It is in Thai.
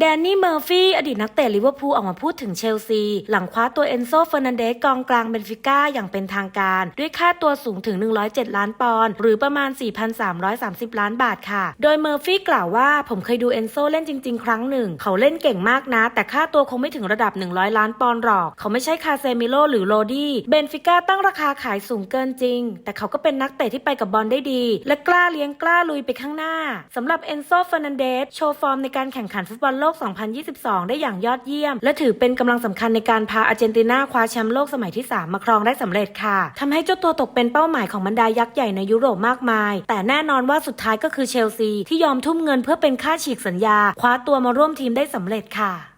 แดนนี่เมอร์ฟี่อดีตนักเตะลิเวอร์พูลออกมาพูดถึงเชลซี หลังคว้าตัวเอนโซเฟอร์นันเดสกองกลางเบนฟิก้าอย่างเป็นทางการ ด้วยค่าตัวสูงถึง 107 ล้านปอนด์หรือประมาณ 4,330 ล้านบาทค่ะ โดยเมอร์ฟี่กล่าวว่าผมเคยดูเอนโซเล่นจริง ๆ ครั้งหนึ่ง เขาเล่นเก่งมากนะ แต่ค่าตัวคงไม่ถึงระดับ 100 ล้านปอนด์หรอก เขาไม่ใช่คาเซมิโลหรือโรดี้เบนฟิก้าตั้งราคาขายสูงเกินจริง แต่เขาก็เป็นนักเตะที่ไปกับบอลได้ดี และกล้าเลี้ยงกล้าลุยไปข้างหน้าสำหรับเอนโซเฟอร์นันเดสโชว์ฟอร์มในการแข่งขันฟุตบอลโลลก 2022 ได้อย่างยอดเยี่ยม และถือเป็นกำลังสำคัญในการพาอาร์เจนตินาคว้าแชมป์โลกสมัยที่ 3 มาครองได้สำเร็จค่ะทำให้เจ้าตัวตกเป็นเป้าหมายของบรรดายักษ์ใหญ่ในยุโรปมากมาย แต่แน่นอนว่าสุดท้ายก็คือเชลซีที่ยอมทุ่มเงินเพื่อเป็นค่าฉีกสัญญา คว้าตัวมาร่วมทีมได้สำเร็จค่ะ